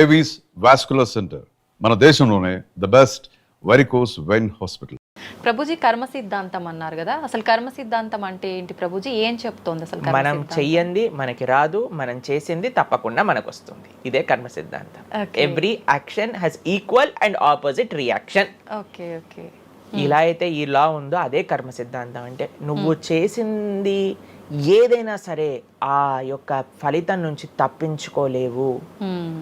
Avis vascular centre మన దేశంలోనే the best varicose vein hospital Prabhuji కర్మ సిద్ధాంతం అన్నారు కదా అసలు కర్మ సిద్ధాంతం అంటే ఏంటి ప్రభుజీ ఏం చెప్తోంది అసలు మనం సిద్ధాంతం? చెయ్యంది మనకి రాదు మనం చేసింది తప్పకుండా మనకు వస్తుంది ఇదే కర్మ సిద్ధాంతం every action has equal and opposite reaction okay okay hmm. ఇలా అయితే ఈ లా ఉందో అదే కర్మ సిద్ధాంతం అంటే నువ్వు hmm. చేసింది ఏదైనా సరే ఆ యొక్క ఫలితం నుంచి తప్పించుకోలేవు hmm.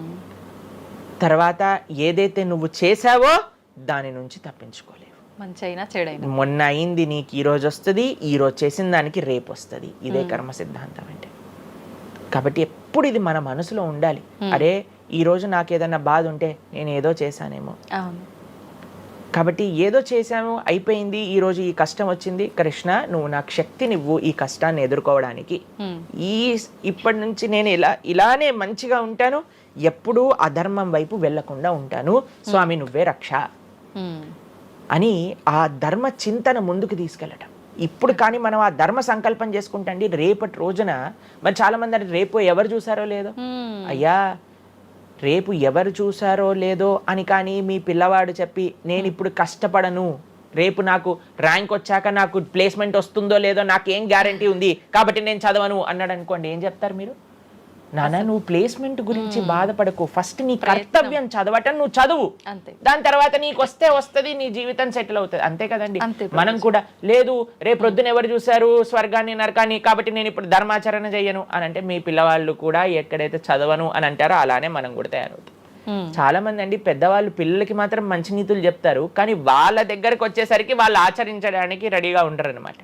తర్వాత ఏదైతే నువ్వు చేశావో దాని నుంచి తప్పించుకోలేవు మంచైనా చెడైనా మొన్న అయింది నీకు ఈరోజు వస్తుంది ఈరోజు చేసిన దానికి రేపు వస్తుంది ఇదే కర్మ సిద్ధాంతం అంటే కాబట్టి ఎప్పుడు ఇది మన మనసులో ఉండాలి అరే ఈరోజు నాకు ఏదైనా బాధ ఉంటే నేను ఏదో చేశానేమో కాబట్టి ఏదో చేశాము అయిపోయింది ఈరోజు ఈ కష్టం వచ్చింది కృష్ణ నువ్వు నాకు శక్తినివ్వు ఈ కష్టాన్ని ఎదుర్కోవడానికి ఈ ఇప్పటి నుంచి నేను ఇలా ఇలానే మంచిగా ఉంటాను ఎప్పుడూ అధర్మం వైపు వెళ్లకుండా ఉంటాను స్వామి నువ్వే రక్ష అని ఆ ధర్మ చింతన ముందుకు తీసుకెళ్ళటం ఇప్పుడు కానీ మనం ఆ ధర్మ సంకల్పం చేసుకుంటండి రేపటి రోజున మరి చాలా మంది అంటే రేపు ఎవరు చూసారో లేదో అయ్యా రేపు ఎవరు చూసారో లేదో అని కానీ మీ పిల్లవాడు చెప్పి నేను ఇప్పుడు కష్టపడను రేపు నాకు ర్యాంక్ వచ్చాక నాకు ప్లేస్మెంట్ వస్తుందో లేదో నాకు ఏం గ్యారంటీ ఉంది కాబట్టి నేను చదవను అన్నాడు అనుకోండి ఏం చెప్తారు మీరు నాన్న నువ్వు ప్లేస్మెంట్ గురించి బాధపడకు ఫస్ట్ నీ కర్తవ్యం చదవటం నువ్వు చదువు దాని తర్వాత నీకు వస్తే వస్తుంది నీ జీవితం సెటిల్ అవుతుంది అంతే కదండి మనం కూడా లేదు రేపు పొద్దున ఎవరు చూశారు స్వర్గాన్ని నరకాన్ని కాబట్టి నేను ఇప్పుడు ధర్మాచరణ చేయను అని అంటే మీ పిల్లవాళ్ళు కూడా ఎక్కడైతే చదవను అని అంటారో అలానే మనం కూడా తయారవుతాం Hmm. చాలా మంది అండి పెద్దవాళ్ళు పిల్లలకి మాత్రం మంచి నీతులు చెప్తారు కానీ వాళ్ళ దగ్గరకు వచ్చేసరికి వాళ్ళు ఆచరించడానికి రెడీగా ఉంటారు అనమాట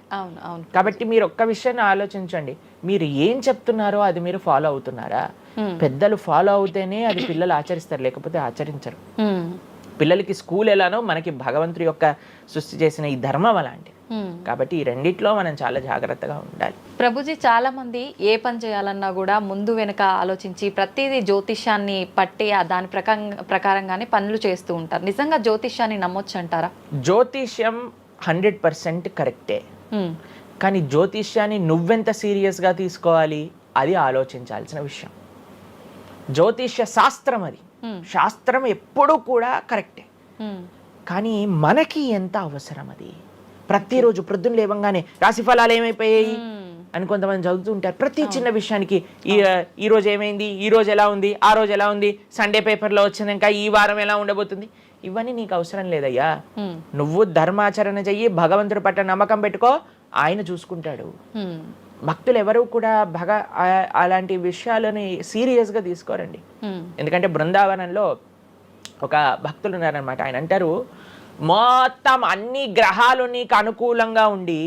కాబట్టి మీరు ఒక్క విషయాన్ని ఆలోచించండి మీరు ఏం చెప్తున్నారో అది మీరు ఫాలో అవుతున్నారా hmm. పెద్దలు ఫాలో అవుతేనే అది పిల్లలు ఆచరిస్తారు లేకపోతే ఆచరించరు hmm. పిల్లలకి స్కూల్ ఎలానో మనకి భగవంతుడి యొక్క సృష్టి చేసిన ఈ ధర్మం అలాంటి Hmm. కాబట్టి ఈ రెండిట్లో మనం చాలా జాగ్రత్తగా ఉండాలి ప్రభుజీ చాలా మంది ఏ పని చేయాలన్నా కూడా ముందు వెనుక ఆలోచించి ప్రతిదీ జ్యోతిష్యాన్ని పట్టి దాని ప్రకారం ప్రకారంగానే పనులు చేస్తూ ఉంటారు నిజంగా జ్యోతిష్యాన్ని నమ్మొచ్చు అంటారా జ్యోతిష్యం హండ్రెడ్ పర్సెంట్ కరెక్టే hmm. కానీ జ్యోతిష్యాన్ని నువ్వెంత సీరియస్గా తీసుకోవాలి అది ఆలోచించాల్సిన విషయం జ్యోతిష్య శాస్త్రం అది hmm. శాస్త్రం ఎప్పుడూ కూడా కరెక్టే కానీ మనకి ఎంత అవసరం అది ప్రతిరోజు ప్రొద్దున లేవంగానే రాశి ఫలాలు ఏమైపోయాయి అని కొంతమంది చదువుతూ ఉంటారు ప్రతి చిన్న విషయానికి ఈ ఈ రోజు ఏమైంది ఈ రోజు ఎలా ఉంది ఆ రోజు ఎలా ఉంది సండే పేపర్లో వచ్చింది ఇంకా ఈ వారం ఎలా ఉండబోతుంది ఇవన్నీ నీకు అవసరం లేదయ్యా నువ్వు ధర్మాచరణ చెయ్యి భగవంతుడి పట్ల నమ్మకం పెట్టుకో ఆయన చూసుకుంటాడు భక్తులు ఎవరు కూడా భగ అలాంటి విషయాలని సీరియస్గా తీసుకోరండి ఎందుకంటే బృందావనంలో ఒక భక్తులు ఉన్నారనమాట ఆయన అంటారు మొత్తం అన్ని గ్రహాలు నీకు అనుకూలంగా ఉండి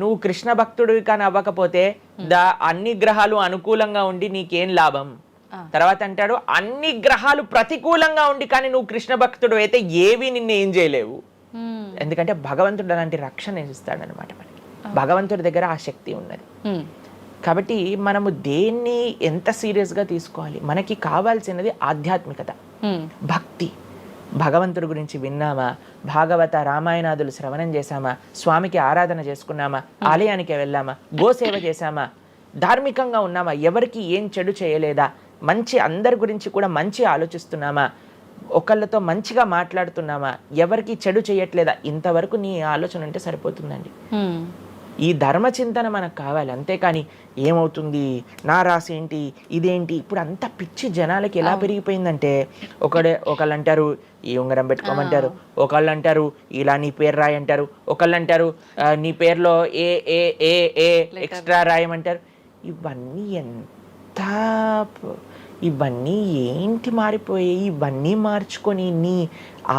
నువ్వు కృష్ణ భక్తుడివి కానీ అవ్వకపోతే hmm. దా అన్ని గ్రహాలు అనుకూలంగా ఉండి నీకేం లాభం తర్వాత అంటాడు అన్ని గ్రహాలు ప్రతికూలంగా ఉండి కానీ నువ్వు కృష్ణ భక్తుడు అయితే ఏవి నిన్ను ఏం చేయలేవు hmm. ఎందుకంటే భగవంతుడు అలాంటి రక్షణ అనమాట మనకి భగవంతుడి దగ్గర ఆ శక్తి ఉన్నది hmm. కాబట్టి మనము దేన్ని ఎంత సీరియస్గా తీసుకోవాలి మనకి కావాల్సినది ఆధ్యాత్మికత భక్తి భగవంతుడి గురించి విన్నామా భాగవత రామాయణాదులు శ్రవణం చేశామా స్వామికి ఆరాధన చేసుకున్నామా ఆలయానికి వెళ్ళామా గోసేవ చేశామా ధార్మికంగా ఉన్నామా ఎవరికి ఏం చెడు చేయలేదా మంచి అందరి గురించి కూడా మంచి ఆలోచిస్తున్నామా ఒకళ్ళతో మంచిగా మాట్లాడుతున్నామా ఎవరికి చెడు చేయట్లేదా ఇంతవరకు నీ ఆలోచన ఉంటే సరిపోతుందండి ఈ ధర్మ చింతన మనకు కావాలి అంతేకాని ఏమవుతుంది నా రాసి ఏంటి ఇదేంటి ఇప్పుడు అంత పిచ్చి జనాలకి ఎలా పెరిగిపోయిందంటే ఒకడే ఒకళ్ళు అంటారు ఈ ఉంగరం పెట్టుకోమంటారు ఒకళ్ళు అంటారు ఇలా నీ పేరు రాయంటారు ఒకళ్ళు అంటారు నీ పేరులో ఏ ఏ ఏ ఏ ఎక్స్ట్రా రాయమంటారు ఇవన్నీ ఎంత ఇవన్నీ ఏంటి మారిపోయాయి ఇవన్నీ మార్చుకొని నీ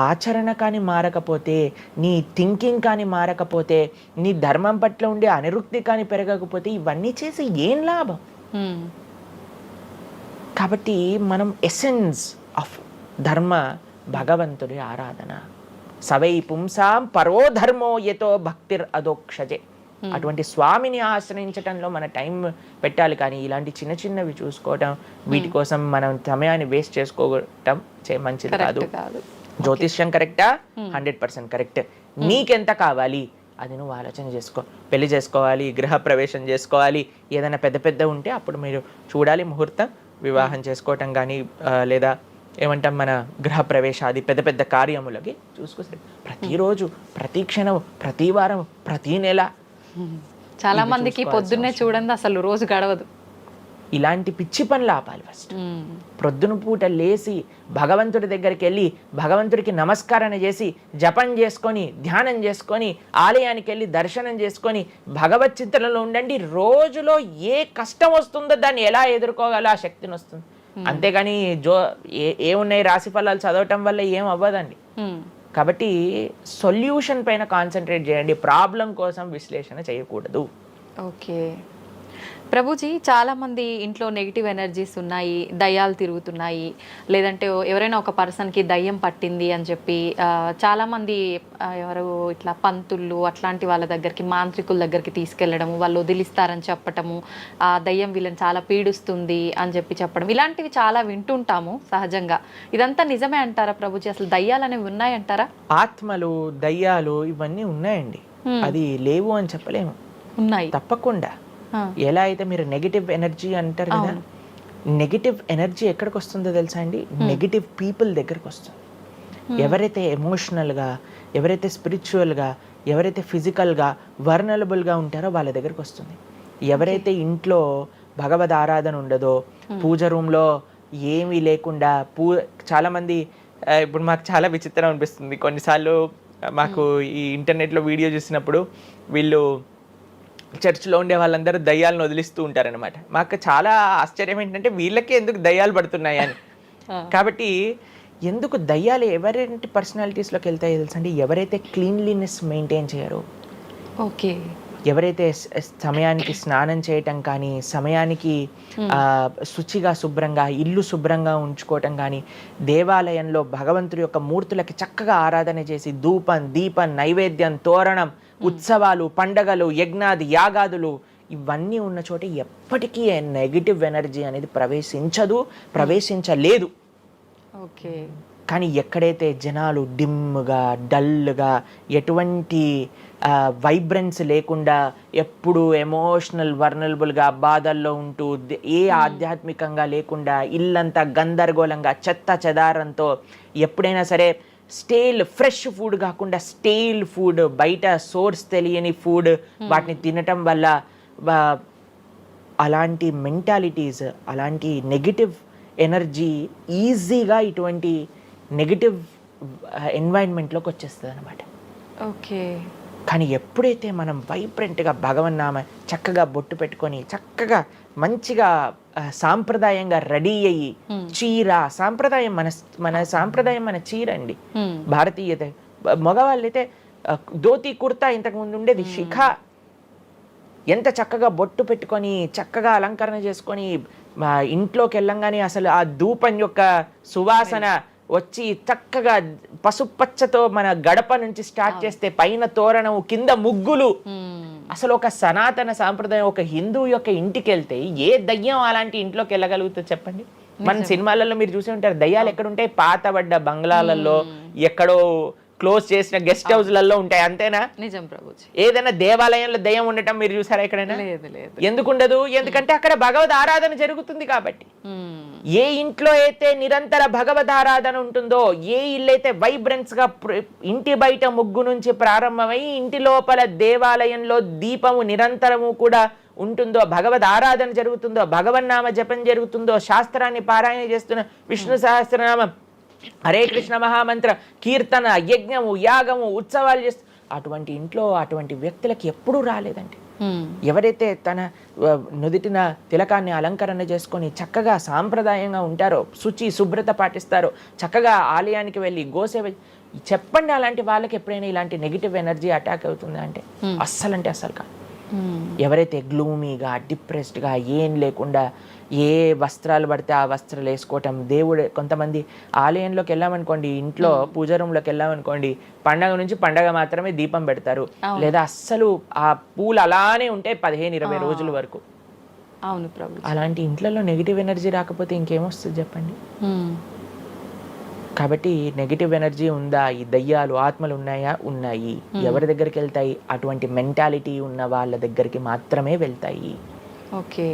ఆచరణ కానీ మారకపోతే నీ థింకింగ్ కానీ మారకపోతే నీ ధర్మం పట్ల ఉండే అనిరుక్తి కానీ పెరగకపోతే ఇవన్నీ చేసి ఏం లాభం కాబట్టి మనం ఎసెన్స్ ఆఫ్ ధర్మ భగవంతుడి ఆరాధన సవై పుంసాం పరోధర్మో యతో భక్తిర్ అదోక్షజే Hmm. అటువంటి స్వామిని ఆశ్రయించడంలో మన టైం పెట్టాలి కానీ ఇలాంటి చిన్న చిన్నవి చూసుకోవడం వీటి hmm. కోసం మనం సమయాన్ని వేస్ట్ చేసుకోవటం మంచిది కాదు జ్యోతిష్యం కరెక్టా hmm. హండ్రెడ్ పర్సెంట్ కరెక్ట్ నీకెంత కావాలి అది నువ్వు ఆలోచన చేసుకో పెళ్లి చేసుకోవాలి గృహ ప్రవేశం చేసుకోవాలి ఏదైనా పెద్ద పెద్ద ఉంటే అప్పుడు మీరు చూడాలి ముహూర్తం వివాహం చేసుకోవటం కానీ లేదా ఏమంటాం మన గృహ ప్రవేశాది పెద్ద పెద్ద కార్యములకి చూసుకోసరి ప్రతిరోజు ప్రతి క్షణం ప్రతి వారం ప్రతి నెల చాలా మందికి పొద్దున్నే చూడండి అసలు రోజు గడవదు ఇలాంటి పిచ్చి పనులు ఆపాలి ఫస్ట్ ప్రొద్దున పూట లేచి భగవంతుడి దగ్గరికి వెళ్ళి భగవంతుడికి నమస్కారం చేసి జపం చేసుకొని ధ్యానం చేసుకొని ఆలయానికి వెళ్ళి దర్శనం చేసుకొని భగవత్ చింతనలో ఉండండి రోజులో ఏ కష్టం వస్తుందో దాన్ని ఎలా ఎదుర్కోగల ఆ శక్తిని వస్తుంది అంతేగాని జో ఏ ఏ ఉన్నాయి రాశి ఫలాలు చదవటం వల్ల ఏం అవ్వదండి కాబట్టి సొల్యూషన్ పైన కాన్సన్ట్రేట్ చేయండి ప్రాబ్లం కోసం విశ్లేషణ చేయకూడదు ఓకే ప్రభుజీ చాలామంది ఇంట్లో నెగిటివ్ ఎనర్జీస్ ఉన్నాయి దయ్యాలు తిరుగుతున్నాయి లేదంటే ఎవరైనా ఒక పర్సన్కి దయ్యం పట్టింది అని చెప్పి చాలామంది ఎవరు ఇట్లా పంతుళ్ళు అట్లాంటి వాళ్ళ దగ్గరికి మాంత్రికుల దగ్గరికి తీసుకెళ్లడము వాళ్ళు వదిలిస్తారని చెప్పటము ఆ దయ్యం వీళ్ళని చాలా పీడిస్తుంది అని చెప్పి చెప్పడం ఇలాంటివి చాలా వింటుంటాము సహజంగా ఇదంతా నిజమే అంటారా ప్రభుజీ అసలు దయ్యాలు అనేవి ఉన్నాయంటారా ఆత్మలు దయ్యాలు ఇవన్నీ ఉన్నాయండి అది లేవు అని చెప్పలేము ఉన్నాయి తప్పకుండా ఎలా అయితే మీరు నెగిటివ్ ఎనర్జీ అంటారు కదా నెగిటివ్ ఎనర్జీ ఎక్కడికి వస్తుందో తెలుసా అండి నెగిటివ్ పీపుల్ దగ్గరకు వస్తుంది ఎవరైతే ఎమోషనల్గా ఎవరైతే స్పిరిచువల్గా ఎవరైతే ఫిజికల్గా వర్నలబుల్గా ఉంటారో వాళ్ళ దగ్గరకు వస్తుంది ఎవరైతే ఇంట్లో భగవద్ ఆరాధన ఉండదో పూజ రూమ్లో ఏమీ లేకుండా పూ చాలామంది ఇప్పుడు మాకు చాలా విచిత్రం అనిపిస్తుంది కొన్నిసార్లు మాకు ఈ ఇంటర్నెట్లో వీడియో చూసినప్పుడు వీళ్ళు చర్చ్లో ఉండే వాళ్ళందరూ దయ్యాలను వదిలిస్తూ ఉంటారనమాట మాకు చాలా ఆశ్చర్యం ఏంటంటే వీళ్ళకే ఎందుకు దయ్యాలు పడుతున్నాయి అని కాబట్టి ఎందుకు దయ్యాలు ఎవరి పర్సనాలిటీస్లోకి వెళ్తాయో తెలుసండి ఎవరైతే క్లీన్లీనెస్ మెయింటైన్ చేయరు ఓకే ఎవరైతే సమయానికి స్నానం చేయటం కానీ సమయానికి శుచిగా శుభ్రంగా ఇల్లు శుభ్రంగా ఉంచుకోవటం కానీ దేవాలయంలో భగవంతుడి యొక్క మూర్తులకి చక్కగా ఆరాధన చేసి ధూపం దీపం నైవేద్యం తోరణం ఉత్సవాలు పండగలు యజ్ఞాది యాగాదులు ఇవన్నీ ఉన్న చోట ఎప్పటికీ నెగిటివ్ ఎనర్జీ అనేది ప్రవేశించదు ప్రవేశించలేదు ఓకే కానీ ఎక్కడైతే జనాలు డిమ్గా డల్గా ఎటువంటి వైబ్రెన్స్ లేకుండా ఎప్పుడు ఎమోషనల్ వర్నబుల్గా బాధల్లో ఉంటూ ఏ hmm. ఆధ్యాత్మికంగా లేకుండా ఇల్లంతా గందరగోళంగా చెత్త చెదారంతో ఎప్పుడైనా సరే స్టేల్ ఫ్రెష్ ఫుడ్ కాకుండా స్టేల్ ఫుడ్ బయట సోర్స్ తెలియని ఫుడ్ hmm. వాటిని తినటం వల్ల అలాంటి మెంటాలిటీస్ అలాంటి నెగిటివ్ ఎనర్జీ ఈజీగా ఇటువంటి నెగిటివ్ ఎన్వైర్న్మెంట్లోకి uh, వచ్చేస్తుంది అనమాట ఓకే కానీ ఎప్పుడైతే మనం వైబ్రెంట్గా భగవన్నామ చక్కగా బొట్టు పెట్టుకొని చక్కగా మంచిగా సాంప్రదాయంగా రెడీ అయ్యి చీర సాంప్రదాయం మన మన సాంప్రదాయం మన చీర అండి భారతీయత మగవాళ్ళైతే ధోతి కుర్తా ఇంతకు ముందు ఉండేది శిఖ ఎంత చక్కగా బొట్టు పెట్టుకొని చక్కగా అలంకరణ చేసుకొని ఇంట్లోకి వెళ్ళంగానే అసలు ఆ ధూపం యొక్క సువాసన వచ్చి చక్కగా పసుపచ్చతో మన గడప నుంచి స్టార్ట్ చేస్తే పైన తోరణం కింద ముగ్గులు అసలు ఒక సనాతన సాంప్రదాయం ఒక హిందూ యొక్క ఇంటికి వెళ్తే ఏ దయ్యం అలాంటి ఇంట్లోకి వెళ్ళగలుగుతుంది చెప్పండి మన సినిమాలలో మీరు చూసి ఉంటారు దయ్యాలు ఎక్కడుంటాయి పాతబడ్డ బంగ్లాలలో ఎక్కడో క్లోజ్ చేసిన గెస్ట్ హౌస్ లలో ఉంటాయి అంతేనా నిజం ప్రభు ఏదైనా దేవాలయంలో దయ్యం ఉండటం మీరు చూసారా ఎక్కడైనా లేదు లేదు ఎందుకు ఉండదు ఎందుకంటే అక్కడ భగవద్ ఆరాధన జరుగుతుంది కాబట్టి ఏ ఇంట్లో అయితే నిరంతర భగవద్ ఆరాధన ఉంటుందో ఏ ఇల్లు అయితే వైబ్రెన్స్ గా ఇంటి బయట ముగ్గు నుంచి ప్రారంభమై ఇంటి లోపల దేవాలయంలో దీపము నిరంతరము కూడా ఉంటుందో భగవద్ ఆరాధన జరుగుతుందో భగవన్నామ జపం జరుగుతుందో శాస్త్రాన్ని పారాయణ చేస్తున్న విష్ణు సహస్రనామం హరే కృష్ణ మహామంత్ర కీర్తన యజ్ఞము యాగము ఉత్సవాలు చేస్తూ అటువంటి ఇంట్లో అటువంటి వ్యక్తులకి ఎప్పుడూ రాలేదండి ఎవరైతే తన నుదిటిన తిలకాన్ని అలంకరణ చేసుకొని చక్కగా సాంప్రదాయంగా ఉంటారో శుచి శుభ్రత పాటిస్తారో చక్కగా ఆలయానికి వెళ్ళి గోసేవ చెప్పండి అలాంటి వాళ్ళకి ఎప్పుడైనా ఇలాంటి నెగిటివ్ ఎనర్జీ అటాక్ అవుతుందా అంటే అస్సలంటే అస్సలు కాదు ఎవరైతే గ్లూమీగా డిప్రెస్డ్గా ఏం లేకుండా ఏ వస్త్రాలు పడితే ఆ వస్త్రాలు వేసుకోవటం దేవుడు కొంతమంది ఆలయంలోకి వెళ్ళామనుకోండి ఇంట్లో పూజ రూమ్లోకి వెళ్ళామనుకోండి పండగ నుంచి పండగ మాత్రమే దీపం పెడతారు లేదా అస్సలు ఆ పూలు అలానే ఉంటాయి పదిహేను ఇరవై రోజుల వరకు అవును ప్రభు అలాంటి ఇంట్లో నెగిటివ్ ఎనర్జీ రాకపోతే ఇంకేమొస్తుంది చెప్పండి కాబట్టి నెగిటివ్ ఎనర్జీ ఉందా ఈ దయ్యాలు ఆత్మలు ఉన్నాయా ఉన్నాయి ఎవరి దగ్గరికి వెళ్తాయి అటువంటి మెంటాలిటీ ఉన్న వాళ్ళ దగ్గరికి మాత్రమే వెళ్తాయి ఓకే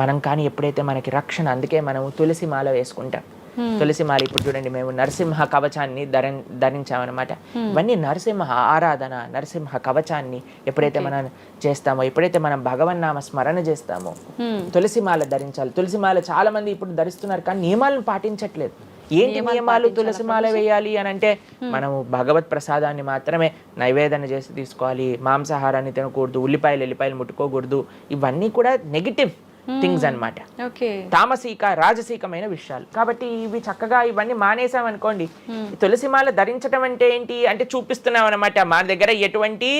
మనం కానీ ఎప్పుడైతే మనకి రక్షణ అందుకే మనం తులసి మాల వేసుకుంటాం తులసి మాల ఇప్పుడు చూడండి మేము నరసింహ కవచాన్ని ధరి ధరించామన్నమాట ఇవన్నీ నరసింహ ఆరాధన నరసింహ కవచాన్ని ఎప్పుడైతే మనం చేస్తామో ఎప్పుడైతే మనం భగవన్నామ స్మరణ చేస్తామో తులసి మాల ధరించాలి తులసి మాల చాలా మంది ఇప్పుడు ధరిస్తున్నారు కానీ నియమాలను పాటించట్లేదు ఏంటి నియమాలు తులసిమాల వేయాలి అని అంటే మనము భగవత్ ప్రసాదాన్ని మాత్రమే నైవేదన చేసి తీసుకోవాలి మాంసాహారాన్ని తినకూడదు ఉల్లిపాయలు ఎల్లిపాయలు ముట్టుకోకూడదు ఇవన్నీ కూడా నెగిటివ్ థింగ్స్ అనమాట తామసీక రాజసీకమైన విషయాలు కాబట్టి ఇవి చక్కగా ఇవన్నీ మానేసాం అనుకోండి తులసిమాల ధరించడం అంటే ఏంటి అంటే చూపిస్తున్నాం అనమాట మా దగ్గర ఎటువంటి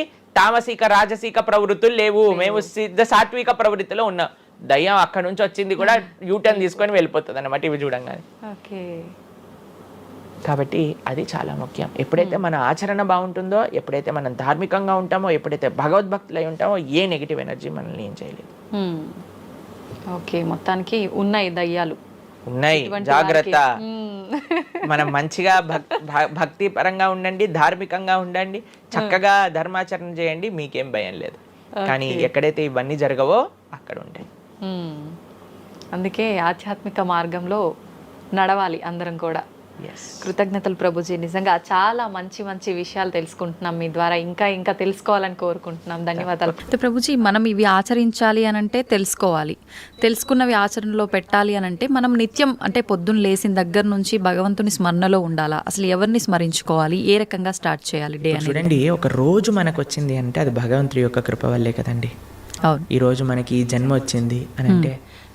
తామసిక రాజసీక ప్రవృత్తులు లేవు మేము సిద్ధ సాత్విక ప్రవృత్తిలో ఉన్నాం దయ్యం అక్కడ నుంచి వచ్చింది కూడా యూటర్న్ hmm. hmm. తీసుకొని వెళ్ళిపోతుంది అనమాట ఇవి చూడంగానే ఓకే కాబట్టి అది చాలా ముఖ్యం ఎప్పుడైతే hmm. మన ఆచరణ బాగుంటుందో ఎప్పుడైతే మనం ధార్మికంగా ఉంటామో ఎప్పుడైతే భగవద్భక్తులై ఉంటామో ఏ నెగిటివ్ ఎనర్జీ మనల్ని ఏం చేయలేదు ఓకే మొత్తానికి ఉన్నాయి దయ్యాలు ఉన్నాయి జాగ్రత్త మనం మంచిగా భక్తి పరంగా ఉండండి ధార్మికంగా ఉండండి చక్కగా ధర్మాచరణ చేయండి మీకేం భయం లేదు కానీ ఎక్కడైతే ఇవన్నీ జరగవో అక్కడ ఉంటాయి అందుకే ఆధ్యాత్మిక మార్గంలో నడవాలి అందరం కూడా కృతజ్ఞతలు ప్రభుజీ నిజంగా చాలా మంచి మంచి విషయాలు తెలుసుకుంటున్నాం మీ ద్వారా ఇంకా ఇంకా తెలుసుకోవాలని కోరుకుంటున్నాం ధన్యవాదాలు ప్రభుజీ మనం ఇవి ఆచరించాలి అని అంటే తెలుసుకోవాలి తెలుసుకున్నవి ఆచరణలో పెట్టాలి అని అంటే మనం నిత్యం అంటే పొద్దున్న లేచిన దగ్గర నుంచి భగవంతుని స్మరణలో ఉండాలా అసలు ఎవరిని స్మరించుకోవాలి ఏ రకంగా స్టార్ట్ చేయాలి డే చూడండి ఒక రోజు మనకు వచ్చింది అంటే అది భగవంతుడి యొక్క కృప వల్లే కదండి ఈరోజు మనకి జన్మ వచ్చింది అని అంటే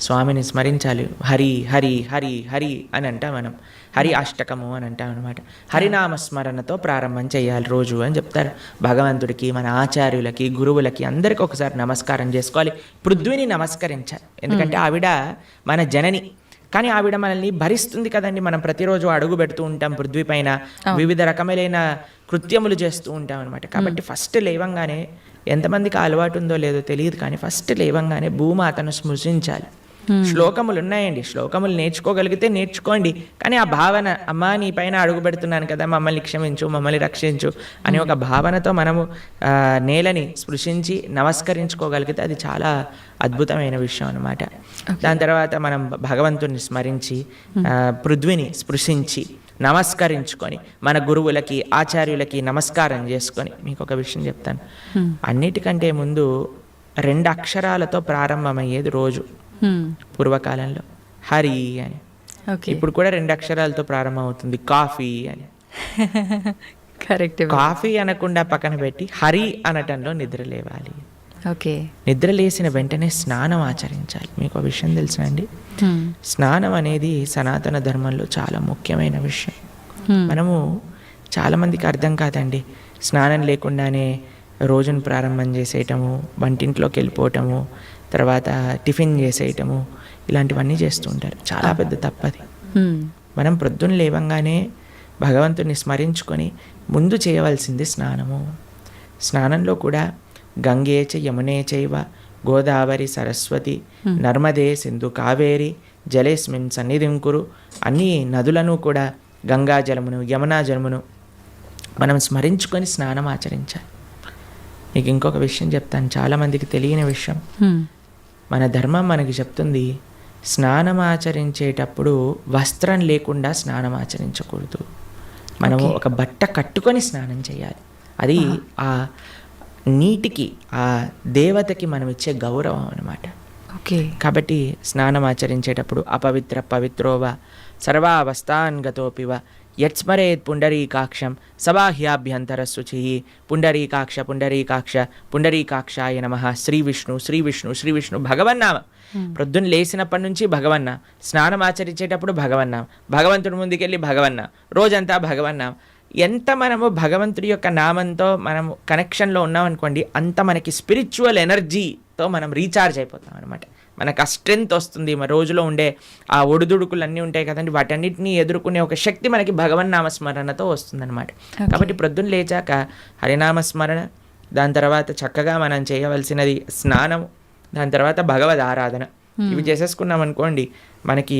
స్వామిని స్మరించాలి హరి హరి హరి హరి అని అంటా మనం హరి అష్టకము అని అంటాం అనమాట హరినామస్మరణతో స్మరణతో ప్రారంభం చేయాలి రోజు అని చెప్తారు భగవంతుడికి మన ఆచార్యులకి గురువులకి అందరికి ఒకసారి నమస్కారం చేసుకోవాలి పృథ్వీని నమస్కరించాలి ఎందుకంటే ఆవిడ మన జనని కానీ ఆవిడ మనల్ని భరిస్తుంది కదండి మనం ప్రతిరోజు అడుగు పెడుతూ ఉంటాం పృథ్వీ పైన వివిధ రకములైన కృత్యములు చేస్తూ ఉంటాం అనమాట కాబట్టి ఫస్ట్ లేవంగానే ఎంతమందికి అలవాటు ఉందో లేదో తెలియదు కానీ ఫస్ట్ లేవంగానే భూమాతను స్మృశించాలి శ్లోకములు ఉన్నాయండి శ్లోకములు నేర్చుకోగలిగితే నేర్చుకోండి కానీ ఆ భావన అమ్మా నీ పైన అడుగు పెడుతున్నాను కదా మమ్మల్ని క్షమించు మమ్మల్ని రక్షించు అనే ఒక భావనతో మనము నేలని స్పృశించి నమస్కరించుకోగలిగితే అది చాలా అద్భుతమైన విషయం అనమాట దాని తర్వాత మనం భగవంతుని స్మరించి పృథ్వీని స్పృశించి నమస్కరించుకొని మన గురువులకి ఆచార్యులకి నమస్కారం చేసుకొని మీకు ఒక విషయం చెప్తాను అన్నిటికంటే ముందు రెండు అక్షరాలతో ప్రారంభమయ్యేది రోజు పూర్వకాలంలో హరి అని ఇప్పుడు కూడా రెండు అక్షరాలతో ప్రారంభమవుతుంది కాఫీ అని కరెక్ట్ కాఫీ అనకుండా పక్కన పెట్టి హరి అనటంలో నిద్ర లేవాలి ఓకే నిద్ర లేచిన వెంటనే స్నానం ఆచరించాలి మీకు ఆ విషయం తెలుసా అండి స్నానం అనేది సనాతన ధర్మంలో చాలా ముఖ్యమైన విషయం మనము చాలామందికి అర్థం కాదండి స్నానం లేకుండానే రోజును ప్రారంభం చేసేయటము వంటింట్లోకి వెళ్ళిపోవటము తర్వాత టిఫిన్ చేసేయటము ఇలాంటివన్నీ చేస్తుంటారు చాలా పెద్ద తప్పది మనం ప్రొద్దున లేవంగానే భగవంతుని స్మరించుకొని ముందు చేయవలసింది స్నానము స్నానంలో కూడా గంగే చ యమునే చైవ గోదావరి సరస్వతి నర్మదే సింధు కావేరి జలేస్మిన్ సన్నిధిం కురు అన్ని నదులను కూడా గంగా జలమును యమునా జలమును మనం స్మరించుకొని స్నానం ఆచరించాలి నీకు ఇంకొక విషయం చెప్తాను చాలామందికి తెలియని విషయం మన ధర్మం మనకి చెప్తుంది స్నానం ఆచరించేటప్పుడు వస్త్రం లేకుండా స్నానం ఆచరించకూడదు మనము ఒక బట్ట కట్టుకొని స్నానం చేయాలి అది ఆ నీటికి ఆ దేవతకి మనం ఇచ్చే గౌరవం అనమాట ఓకే కాబట్టి స్నానం ఆచరించేటప్పుడు అపవిత్ర పవిత్రోవ సర్వావస్థాన్గతోపివ యత్స్మరేత్ పుండరీకాక్షం సబాహ్యాభ్యంతర శుచి పుండరీకాక్ష పుండరీకాక్ష పుండరీకాక్షాయ నమ శ్రీ విష్ణు శ్రీ విష్ణు శ్రీ విష్ణు భగవన్నామ ప్రొద్దున లేచినప్పటి నుంచి భగవన్నా స్నానం ఆచరించేటప్పుడు భగవన్నా భగవంతుడి ముందుకెళ్ళి భగవన్నా రోజంతా భగవన్నాం ఎంత మనము భగవంతుడి యొక్క నామంతో మనం కనెక్షన్లో ఉన్నామనుకోండి అంత మనకి స్పిరిచువల్ ఎనర్జీతో మనం రీఛార్జ్ అయిపోతాం అనమాట మనకు ఆ స్ట్రెంగ్త్ వస్తుంది మన రోజులో ఉండే ఆ ఒడిదుడుకులు అన్నీ ఉంటాయి కదండి వాటన్నిటిని ఎదుర్కొనే ఒక శక్తి మనకి భగవన్ నామస్మరణతో వస్తుందన్నమాట కాబట్టి ప్రొద్దున లేచాక హరినామస్మరణ దాని తర్వాత చక్కగా మనం చేయవలసినది స్నానం దాని తర్వాత భగవద్ ఆరాధన ఇవి చేసేసుకున్నాం అనుకోండి మనకి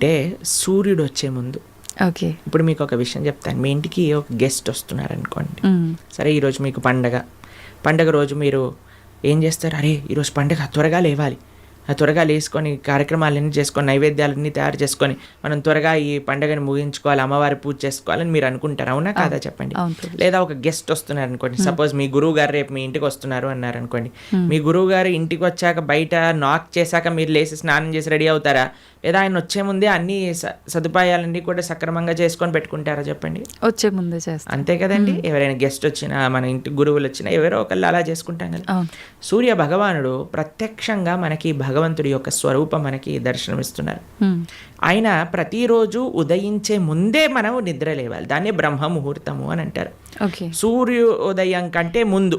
అంటే సూర్యుడు వచ్చే ముందు ఓకే ఇప్పుడు మీకు ఒక విషయం చెప్తాను మీ ఇంటికి ఒక గెస్ట్ వస్తున్నారు అనుకోండి సరే ఈరోజు మీకు పండగ పండగ రోజు మీరు ఏం చేస్తారు అరే ఈరోజు పండగ త్వరగా లేవాలి ఆ త్వరగా లేసుకొని కార్యక్రమాలన్నీ చేసుకొని నైవేద్యాలన్నీ తయారు చేసుకొని మనం త్వరగా ఈ పండగని ముగించుకోవాలి అమ్మవారి పూజ చేసుకోవాలని మీరు అనుకుంటారు అవునా కాదా చెప్పండి లేదా ఒక గెస్ట్ వస్తున్నారు అనుకోండి సపోజ్ మీ గురువు గారు రేపు మీ ఇంటికి వస్తున్నారు అన్నారు అనుకోండి మీ గురువు గారు ఇంటికి వచ్చాక బయట నాక్ చేశాక మీరు లేచి స్నానం చేసి రెడీ అవుతారా లేదా ఆయన వచ్చే ముందే అన్ని సదుపాయాలన్నీ కూడా సక్రమంగా చేసుకొని పెట్టుకుంటారా చెప్పండి వచ్చే ముందే చేస్తారు అంతే కదండి ఎవరైనా గెస్ట్ వచ్చినా మన ఇంటి గురువులు వచ్చినా ఎవరో ఒకళ్ళు అలా చేసుకుంటాం కదా సూర్య భగవానుడు ప్రత్యక్షంగా మనకి భగవంతుడి యొక్క స్వరూపం మనకి దర్శనమిస్తున్నారు ఆయన ప్రతిరోజు ఉదయించే ముందే మనం నిద్ర లేవాలి దాన్ని బ్రహ్మ ముహూర్తము అని అంటారు సూర్యోదయం కంటే ముందు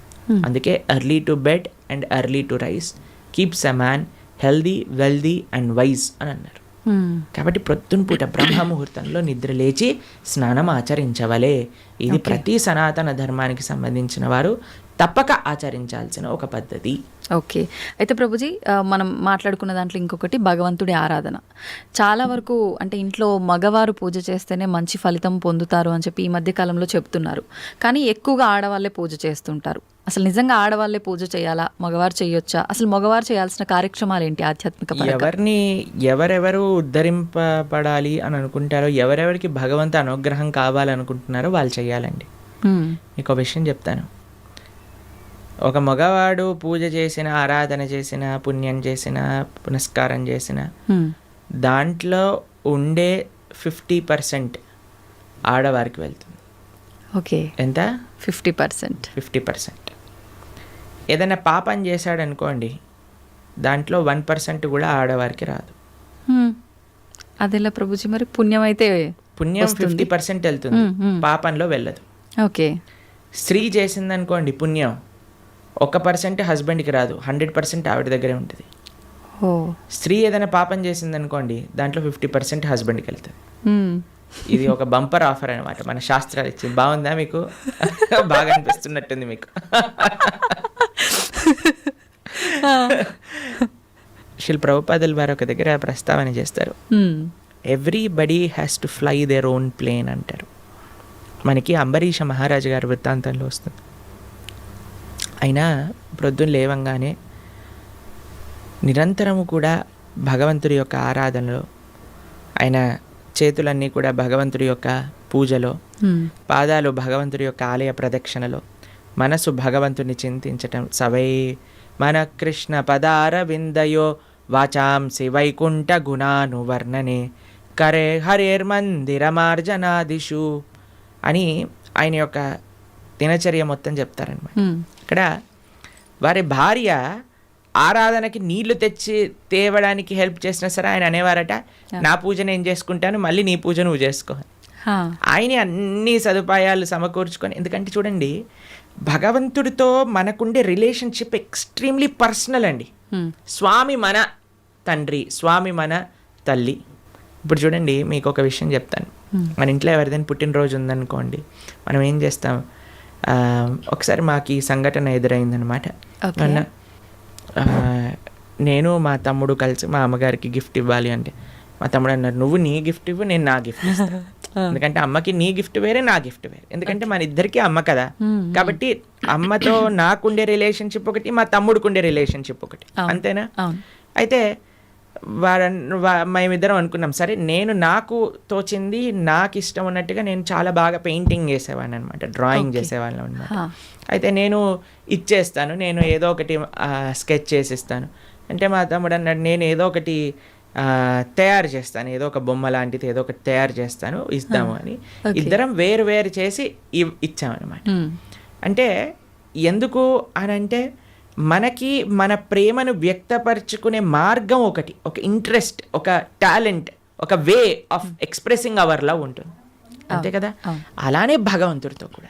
Hmm. అందుకే early to bed and early to rise keeps a man healthy wealthy and wise అని అన్నారు hmm. కాబట్టి ప్రొద్దున పూట బ్రహ్మముహూర్తంలో నిద్ర లేచి స్నానం ఆచరించవలే ఇది ప్రతి సనాతన ధర్మానికి సంబంధించిన వారు తప్పక ఆచరించాల్సిన ఒక పద్ధతి ఓకే అయితే ప్రభుజీ మనం మాట్లాడుకున్న దాంట్లో ఇంకొకటి భగవంతుడి ఆరాధన చాలా hmm. వరకు అంటే ఇంట్లో మగవారు పూజ చేస్తేనే మంచి ఫలితం పొందుతారు అని చెప్పి ఈ మధ్య కాలంలో చెప్తున్నారు కానీ ఎక్కువగా ఆడవాళ్ళే పూజ చేస్తుంటారు అసలు నిజంగా ఆడవాళ్ళే పూజ చేయాలా మగవారు చేయొచ్చా అసలు మగవారు చేయాల్సిన కార్యక్రమాలు ఏంటి ఆధ్యాత్మిక ఎవరిని ఎవరెవరు ఉద్ధరింపబడాలి అని అనుకుంటారో ఎవరెవరికి భగవంతు అనుగ్రహం కావాలనుకుంటున్నారో వాళ్ళు చేయాలండి మీకు విషయం చెప్తాను ఒక మగవాడు పూజ చేసిన ఆరాధన చేసిన పుణ్యం చేసిన పునస్కారం చేసిన దాంట్లో ఉండే ఫిఫ్టీ పర్సెంట్ ఆడవారికి వెళ్తుంది ఓకే ఎంత ఫిఫ్టీ పర్సెంట్ ఫిఫ్టీ పర్సెంట్ ఏదైనా పాపం చేశాడనుకోండి దాంట్లో వన్ పర్సెంట్ కూడా ఆడవారికి రాదు అదేలా ప్రభుజీ మరి పుణ్యం అయితే పుణ్యం ఫిఫ్టీ పర్సెంట్ వెళ్తుంది పాపంలో వెళ్ళదు ఓకే స్త్రీ చేసిందనుకోండి పుణ్యం ఒక పర్సెంట్ హస్బెండ్కి రాదు హండ్రెడ్ పర్సెంట్ ఆవిడ దగ్గరే ఉంటుంది స్త్రీ ఏదైనా పాపం చేసిందనుకోండి దాంట్లో ఫిఫ్టీ పర్సెంట్ హస్బెండ్కి వెళ్తుంది ఇది ఒక బంపర్ ఆఫర్ అనమాట మన శాస్త్రాలు ఇచ్చింది బాగుందా మీకు బాగా అనిపిస్తున్నట్టుంది మీకు శిల్ ప్రభుపాదులు వారు ఒక దగ్గర ప్రస్తావన చేస్తారు everybody has to fly their own plane అంటారు మనకి అంబరీష మహారాజు గారి వృత్తాంతంలో వస్తుంది అయినా ప్రొద్దున లేవంగానే నిరంతరము కూడా భగవంతుడి యొక్క ఆరాధనలో ఆయన చేతులన్నీ కూడా భగవంతుడి యొక్క పూజలో పాదాలు భగవంతుడి యొక్క ఆలయ ప్రదక్షిణలో మనసు భగవంతుని చింతించటం సవై పదార మనకృష్ణపదారవిन्दयो वाचांसि వైకుంఠగుణానువర్ణనే కరే హరేర్మందిరమార్జనాదిషు అని ఆయన యొక్క దినచర్య మొత్తం చెప్తారనమాట ఇక్కడ వారి భార్య ఆరాధనకి నీళ్లు తెచ్చి తేవడానికి హెల్ప్ చేసినా సరే ఆయన అనేవారట నా పూజ నేను చేసుకుంటాను మళ్ళీ నీ పూజ నువ్వు చేసుకో ఆయన అన్ని సదుపాయాలు సమకూర్చుకొని ఎందుకంటే చూడండి భగవంతుడితో మనకుండే రిలేషన్షిప్ ఎక్స్ట్రీమ్లీ పర్సనల్ అండి స్వామి మన తండ్రి స్వామి మన తల్లి ఇప్పుడు చూడండి మీకు ఒక విషయం చెప్తాను మన ఇంట్లో ఎవరిదైనా పుట్టినరోజు ఉందనుకోండి మనం ఏం చేస్తాం ఒకసారి మాకు ఈ సంఘటన ఎదురైందనమాట నేను మా తమ్ముడు కలిసి మా అమ్మగారికి గిఫ్ట్ ఇవ్వాలి అంటే మా తమ్ముడు అన్నారు నువ్వు నీ గిఫ్ట్ ఇవ్వు నేను నా గిఫ్ట్ ఎందుకంటే అమ్మకి నీ గిఫ్ట్ వేరే నా గిఫ్ట్ వేరే ఎందుకంటే మన ఇద్దరికి అమ్మ కదా కాబట్టి అమ్మతో నాకుండే రిలేషన్షిప్ ఒకటి మా తమ్ముడుకుండే రిలేషన్షిప్ ఒకటి అంతేనా అయితే మేమిద్దరం అనుకున్నాం సరే నేను నాకు తోచింది నాకు ఇష్టం ఉన్నట్టుగా నేను చాలా బాగా పెయింటింగ్ చేసేవాడిని అనమాట డ్రాయింగ్ చేసేవాళ్ళం అనమాట అయితే నేను ఇచ్చేస్తాను నేను ఏదో ఒకటి స్కెచ్ చేసిస్తాను అంటే మా తమ్ముడు అన్నాడు నేను ఏదో ఒకటి తయారు చేస్తాను ఏదో ఒక బొమ్మ లాంటిది ఏదో ఒకటి తయారు చేస్తాను ఇస్తాము అని ఇద్దరం వేరు వేరు చేసి ఇచ్చామన్నమాట అంటే ఎందుకు అని అంటే మనకి మన ప్రేమను వ్యక్తపరచుకునే మార్గం ఒకటి ఒక ఇంట్రెస్ట్ ఒక టాలెంట్ ఒక way of expressing our love ఉంటుంది అంతే కదా అలానే భగవంతుడితో కూడా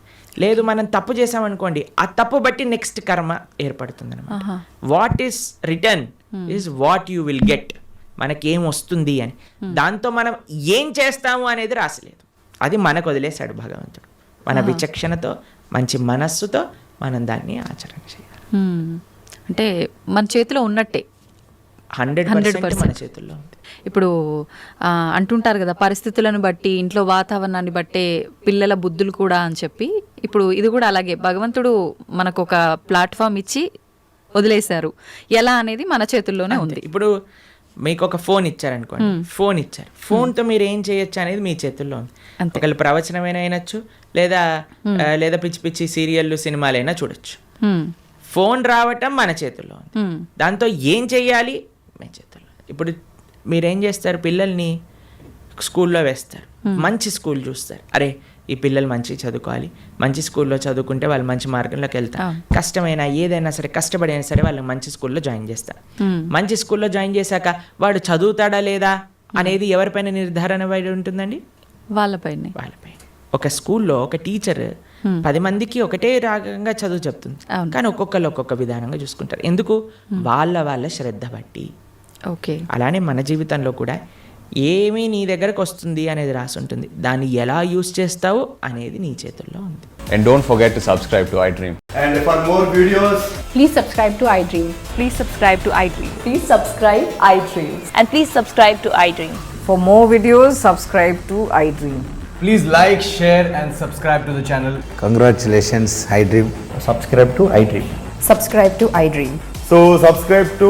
లేదు మనం తప్పు చేసామనుకోండి ఆ తప్పు బట్టి నెక్స్ట్ కర్మ ఏర్పడుతుంది అనమాట what is return is what you will get మనకి ఏం వస్తుంది అని hmm. దాంతో మనం ఏం చేస్తాము అనేది రాసలేదు అది మనకు వదిలేశాడు భగవంతుడు మన విచక్షణతో మంచి మనస్సుతో మనం దాన్ని ఆచరణ చేయాలి hmm. అంటే మన చేతిలో ఉన్నట్టే హండ్రెడ్ హండ్రెడ్ మన చేతుల్లో ఉంది ఇప్పుడు అంటుంటారు కదా పరిస్థితులను బట్టి ఇంట్లో వాతావరణాన్ని బట్టే పిల్లల బుద్ధులు కూడా అని చెప్పి ఇప్పుడు ఇది కూడా అలాగే భగవంతుడు మనకు ఒక ప్లాట్ఫామ్ ఇచ్చి వదిలేశారు ఎలా అనేది మన చేతుల్లోనే ఉంది ఇప్పుడు మీకు ఒక ఫోన్ ఇచ్చారు అనుకోండి ఫోన్ ఇచ్చారు ఫోన్తో మీరు ఏం చేయొచ్చు అనేది మీ చేతుల్లో ఉంది ఒకళ్ళు ప్రవచనమైన అయినచ్చు లేదా లేదా పిచ్చి పిచ్చి సీరియళ్ళు సినిమాలైనా చూడొచ్చు ఫోన్ రావటం మన చేతుల్లో ఉంది దాంతో ఏం చేయాలి మీ చేతుల్లో ఇప్పుడు మీరేం చేస్తారు పిల్లల్ని స్కూల్లో వేస్తారు మంచి స్కూల్ చూస్తారు అరే ఈ పిల్లలు మంచి చదువుకోవాలి మంచి స్కూల్లో చదువుకుంటే వాళ్ళు మంచి మార్గంలోకి వెళ్తారు కష్టమైనా ఏదైనా సరే కష్టపడైనా సరే వాళ్ళు మంచి స్కూల్లో జాయిన్ చేస్తారు మంచి స్కూల్లో జాయిన్ చేశాక వాడు చదువుతాడా లేదా అనేది ఎవరిపైన నిర్ధారణ పడి ఉంటుందండి వాళ్ళపైన వాళ్ళపైన ఒక స్కూల్లో ఒక టీచర్ పది మందికి ఒకటే రాగంగా చదువు చెప్తుంది కానీ ఒక్కొక్కరు ఒక్కొక్క విధానంగా చూసుకుంటారు ఎందుకు వాళ్ళ వాళ్ళ శ్రద్ధ బట్టి ఓకే అలానే మన జీవితంలో కూడా ఏమీ నీ దగ్గరకు వస్తుంది అనేది రాసి ఉంటుంది దాన్ని ఎలా యూస్ చేస్తావు అనేది నీ చేతుల్లో ఉంది and don't forget to subscribe to iDream and for more videos please subscribe to iDream please subscribe to iDream please subscribe iDream and please subscribe to iDream for more videos subscribe to iDream please like share and subscribe to the channel congratulations iDream subscribe to iDream subscribe to iDream so subscribe to